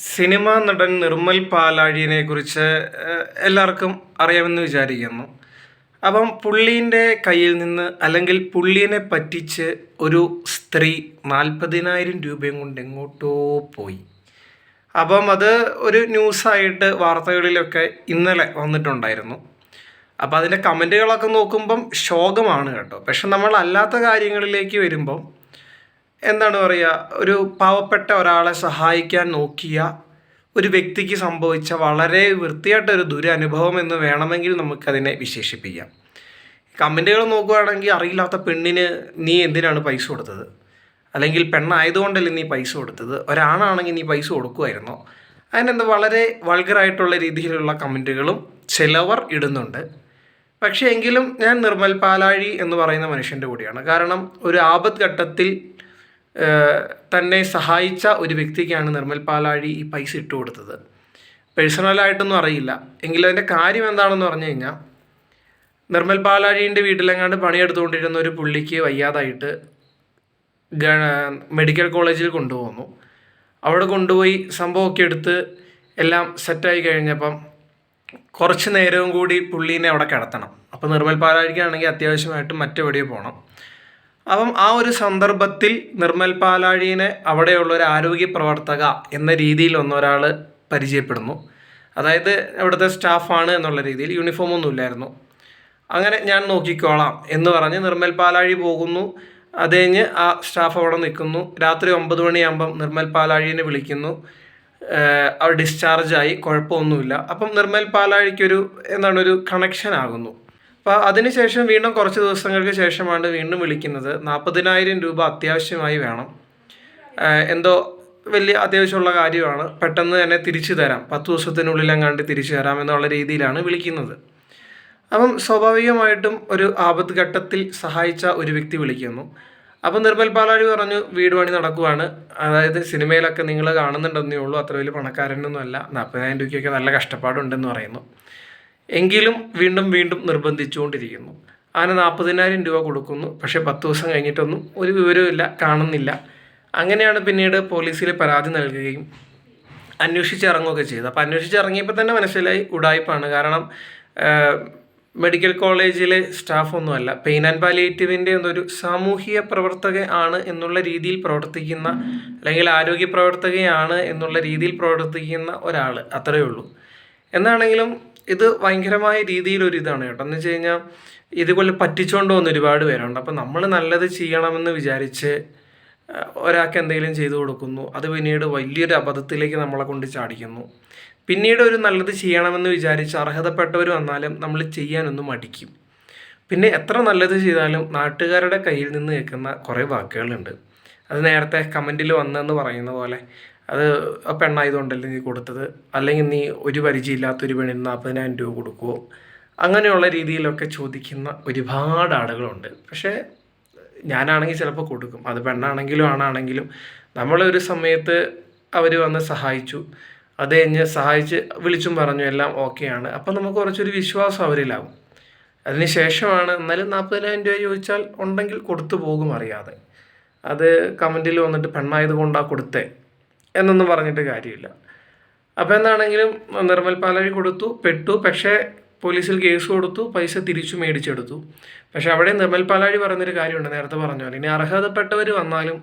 Cinema നടൻ നിർമ്മൽ പാലാഴിയെ കുറിച്ച് എല്ലാവർക്കും അറിയാമെന്ന് വിചാരിക്കുന്നു. അപ്പം പുള്ളീന്റെ കയ്യിൽ നിന്ന് അല്ലെങ്കിൽ പുള്ളീനെ പറ്റിച്ച് ഒരു സ്ത്രീ നാൽപ്പതിനായിരം രൂപയും കൊണ്ട് എങ്ങോട്ടോ പോയി. അപ്പം അത് ഒരു ന്യൂസായിട്ട് വാർത്തകളിലൊക്കെ ഇന്നലെ വന്നിട്ടുണ്ടായിരുന്നു. അപ്പം അതിന്റെ കമന്റുകളൊക്കെ നോക്കുമ്പം ശോകമാണ് കേട്ടോ. പക്ഷെ നമ്മൾ അല്ലാത്ത കാര്യങ്ങളിലേക്ക് വരുമ്പം എന്താണ് പറയുക ഒരു പാവപ്പെട്ട ഒരാളെ സഹായിക്കാൻ നോക്കിയ ഒരു വ്യക്തിക്ക് സംഭവിച്ച വളരെ വൃത്തിയായിട്ടൊരു ദുരനുഭവം എന്ന് വേണമെങ്കിൽ നമുക്കതിനെ വിശേഷിപ്പിക്കാം. കമന്റുകൾ നോക്കുകയാണെങ്കിൽ അറിയില്ലാത്ത പെണ്ണിന് നീ എന്തിനാണ് പൈസ കൊടുത്തത്? അല്ലെങ്കിൽ പെണ്ണായതുകൊണ്ടല്ലേ നീ പൈസ കൊടുത്തത്? ഒരാണാണെങ്കിൽ നീ പൈസ കൊടുക്കുമായിരുന്നോ അതിനെന്താ വളരെ വൾഗറായിട്ടുള്ള രീതിയിലുള്ള കമന്റുകളും ചിലവർ ഇടുന്നുണ്ട്. പക്ഷേ എങ്കിലും ഞാൻ നിർമ്മൽ പാലാഴി എന്ന് പറയുന്ന മനുഷ്യന്റെ കൂടിയാണ്. കാരണം ഒരു ആപത്ത് ഘട്ടത്തിൽ ഏഹ്, തന്നെ സഹായിച്ച ഒരു വ്യക്തിക്കാണ് നിർമ്മൽ പാലാഴി ഈ പൈസ ഇട്ട് കൊടുത്തത്. പേഴ്സണലായിട്ടൊന്നും അറിയില്ല. എങ്കിലും അതിന്റെ കാര്യം എന്താണെന്ന് പറഞ്ഞു കഴിഞ്ഞാൽ നിർമ്മൽ പാലാഴിന്റെ വീട്ടിലെങ്ങാണ്ട് പണിയെടുത്തുകൊണ്ടിരുന്ന ഒരു പുള്ളിക്ക് വയ്യാതായിട്ട് മെഡിക്കൽ കോളേജിൽ കൊണ്ടുപോകുന്നു അവിടെ കൊണ്ടുപോയി സംഭവമൊക്കെ എടുത്ത് എല്ലാം സെറ്റായി കഴിഞ്ഞപ്പം കുറച്ച് നേരവും കൂടി പുള്ളീനെ അവിടെ കിടത്തണം. അപ്പോൾ നിർമ്മൽ പാലാഴിക്കാണെങ്കിൽ അത്യാവശ്യമായിട്ട് മറ്റെവിടെയോ പോകണം അപ്പം ആ ഒരു സന്ദർഭത്തിൽ നിർമ്മൽ പാലാഴിനെ അവിടെയുള്ള ഒരു ആരോഗ്യ പ്രവർത്തക എന്ന രീതിയിൽ ഒന്നൊരാൾ പരിചയപ്പെടുന്നു. അതായത് അവിടുത്തെ സ്റ്റാഫാണ് എന്നുള്ള രീതിയിൽ യൂണിഫോം അങ്ങനെ ഞാൻ നോക്കിക്കോളാം എന്ന് പറഞ്ഞ് നിർമ്മൽ പാലാഴി പോകുന്നു. അത് കഴിഞ്ഞ് ആ സ്റ്റാഫ് അവിടെ നിൽക്കുന്നു. രാത്രി ഒമ്പത് മണിയാകുമ്പം നിർമ്മൽ പാലാഴിനെ വിളിക്കുന്നു. അവർ ഡിസ്ചാർജായി കുഴപ്പമൊന്നുമില്ല. അപ്പം നിർമ്മൽ പാലാഴിക്കൊരു എന്താണ് ഒരു കണക്ഷൻ ആകുന്നു. അപ്പോൾ അതിനുശേഷം വീണ്ടും കുറച്ച് ദിവസങ്ങൾക്ക് ശേഷമാണ് വീണ്ടും വിളിക്കുന്നത്. നാൽപ്പതിനായിരം രൂപ അത്യാവശ്യമായി വേണം. എന്തോ വലിയ അത്യാവശ്യമുള്ള കാര്യമാണ്. പെട്ടെന്ന് തന്നെ തിരിച്ചു തരാം. പത്ത് ദിവസത്തിനുള്ളിൽ എങ്ങാണ്ട് തിരിച്ചു തരാം എന്നുള്ള രീതിയിലാണ് വിളിക്കുന്നത്. അപ്പം സ്വാഭാവികമായിട്ടും ഒരു ആപത് ഘട്ടത്തിൽ സഹായിച്ച ഒരു വ്യക്തി വിളിക്കുന്നു. അപ്പം നിർമ്മൽ പാലാഴി പറഞ്ഞു വീട് പണി നടക്കുവാണ്. അതായത് സിനിമയിലൊക്കെ നിങ്ങൾ കാണുന്നുണ്ടെന്നേ ഉള്ളൂ. അത്ര വലിയ പണക്കാരനൊന്നും അല്ല നാൽപ്പതിനായിരം രൂപയ്ക്കൊക്കെ നല്ല കഷ്ടപ്പാടുണ്ടെന്ന് പറയുന്നു. എങ്കിലും വീണ്ടും വീണ്ടും നിർബന്ധിച്ചുകൊണ്ടിരിക്കുന്നു. അങ്ങനെ നാൽപ്പതിനായിരം രൂപ കൊടുക്കുന്നു. പക്ഷേ പത്ത് ദിവസം കഴിഞ്ഞിട്ടൊന്നും ഒരു വിവരവുമില്ല കാണുന്നില്ല. അങ്ങനെയാണ് പിന്നീട് പോലീസിൽ പരാതി നൽകുകയും അന്വേഷിച്ചിറങ്ങുകയൊക്കെ ചെയ്തത്. അപ്പോൾ അന്വേഷിച്ചിറങ്ങിയപ്പോൾ തന്നെ മനസ്സിലായി ഉടായ്പാണ് കാരണം മെഡിക്കൽ കോളേജിലെ സ്റ്റാഫൊന്നുമല്ല. പെയിൻ ആൻഡ് പാലിയേറ്റീവിന്റെ എന്തൊരു സാമൂഹിക പ്രവർത്തക ആണ് എന്നുള്ള രീതിയിൽ പ്രവർത്തിക്കുന്ന അല്ലെങ്കിൽ ആരോഗ്യ പ്രവർത്തകയാണ് എന്നുള്ള രീതിയിൽ പ്രവർത്തിക്കുന്ന ഒരാൾ അത്രയേ ഉള്ളൂ. എന്നാണെങ്കിലും ഇത് ഭയങ്കരമായ രീതിയിലൊരു ഇതാണ് കേട്ടോ. എന്ന് വെച്ച് കഴിഞ്ഞാൽ ഇതുപോലെ പറ്റിച്ചുകൊണ്ട് പോകുന്ന ഒരുപാട് പേരുണ്ട്. അപ്പം നമ്മൾ നല്ലത് ചെയ്യണമെന്ന് വിചാരിച്ച് ഒരാൾക്ക് എന്തെങ്കിലും ചെയ്തു കൊടുക്കുന്നു. അത് പിന്നീട് വലിയൊരു അബദ്ധത്തിലേക്ക് നമ്മളെ കൊണ്ട് ചാടിക്കുന്നു. പിന്നീട് ഒരു നല്ലത് ചെയ്യണമെന്ന് വിചാരിച്ച് അർഹതപ്പെട്ടവർ വന്നാലും നമ്മൾ ചെയ്യാനൊന്നും മടിക്കും. പിന്നെ എത്ര നല്ലത് ചെയ്താലും നാട്ടുകാരുടെ കയ്യിൽ നിന്ന് കേൾക്കുന്ന കുറേ വാക്കുകളുണ്ട്. അത് നേരത്തെ കമന്റിൽ വന്നെന്ന് പറയുന്ന പോലെ അത് പെണ്ണായതുകൊണ്ടല്ലേ നീ കൊടുത്തത്? അല്ലെങ്കിൽ നീ ഒരു പരിചയമില്ലാത്തൊരു പെണ്ണിന് നാൽപ്പതിനായിരം രൂപ കൊടുക്കുമോ അങ്ങനെയുള്ള രീതിയിലൊക്കെ ചോദിക്കുന്ന ഒരുപാട് ആളുകളുണ്ട്. പക്ഷേ ഞാനാണെങ്കിൽ ചിലപ്പോൾ കൊടുക്കും. അത് പെണ്ണാണെങ്കിലും ആണാണെങ്കിലും. നമ്മളൊരു സമയത്ത് അവർ വന്ന് സഹായിച്ചു. അത് കഴിഞ്ഞ് സഹായിച്ച് വിളിച്ചും പറഞ്ഞു എല്ലാം ഓക്കെയാണ്. അപ്പം നമുക്ക് കുറച്ചൊരു വിശ്വാസം അവരിലാവും. അതിന് ശേഷമാണ് എന്നാലും നാൽപ്പതിനായിരം രൂപ ചോദിച്ചാൽ ഉണ്ടെങ്കിൽ കൊടുത്തു പോകും അറിയാതെ. അത് കമന്റിൽ വന്നിട്ട് പെണ്ണായത് കൊണ്ടാണ് കൊടുത്തേ? എന്നൊന്നും പറഞ്ഞിട്ട് കാര്യമില്ല. അപ്പോൾ എന്താണെങ്കിലും നിർമ്മൽ പാലാഴി കൊടുത്തു പെട്ടു. പക്ഷേ പോലീസിൽ കേസ് കൊടുത്തു പൈസ തിരിച്ചു മേടിച്ചെടുത്തു. പക്ഷേ അവിടെ നിർമ്മൽ പാലാഴി പറഞ്ഞൊരു കാര്യമുണ്ട് നേരത്തെ പറഞ്ഞ പോലെ. ഇനി അർഹതപ്പെട്ടവർ വന്നാലും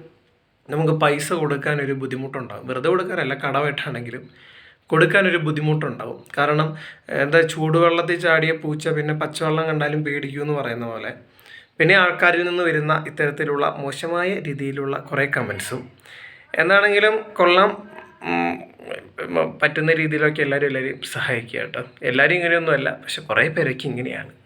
നമുക്ക് പൈസ കൊടുക്കാൻ ഒരു ബുദ്ധിമുട്ടുണ്ടാകും വെറുതെ കൊടുക്കാനല്ല കടമായിട്ടാണെങ്കിലും കൊടുക്കാനൊരു ബുദ്ധിമുട്ടുണ്ടാവും. കാരണം എന്താ ചൂടുവെള്ളത്തിൽ ചാടിയ പൂച്ച പിന്നെ പച്ചവെള്ളം കണ്ടാലും പേടിക്കൂ എന്ന് പറയുന്ന പോലെ. പിന്നെ ആൾക്കാരിൽ നിന്ന് വരുന്ന ഇത്തരത്തിലുള്ള മോശമായ രീതിയിലുള്ള കുറേ കമൻസും എന്നാണെങ്കിലും കൊള്ളാം. പറ്റുന്ന രീതിയിലൊക്കെ എല്ലാവരും എല്ലാവരും സഹായിക്കുക കേട്ടോ. എല്ലാവരും ഇങ്ങനെയൊന്നുമല്ല പക്ഷെ കുറേ പേരൊക്കെ ഇങ്ങനെയാണ്.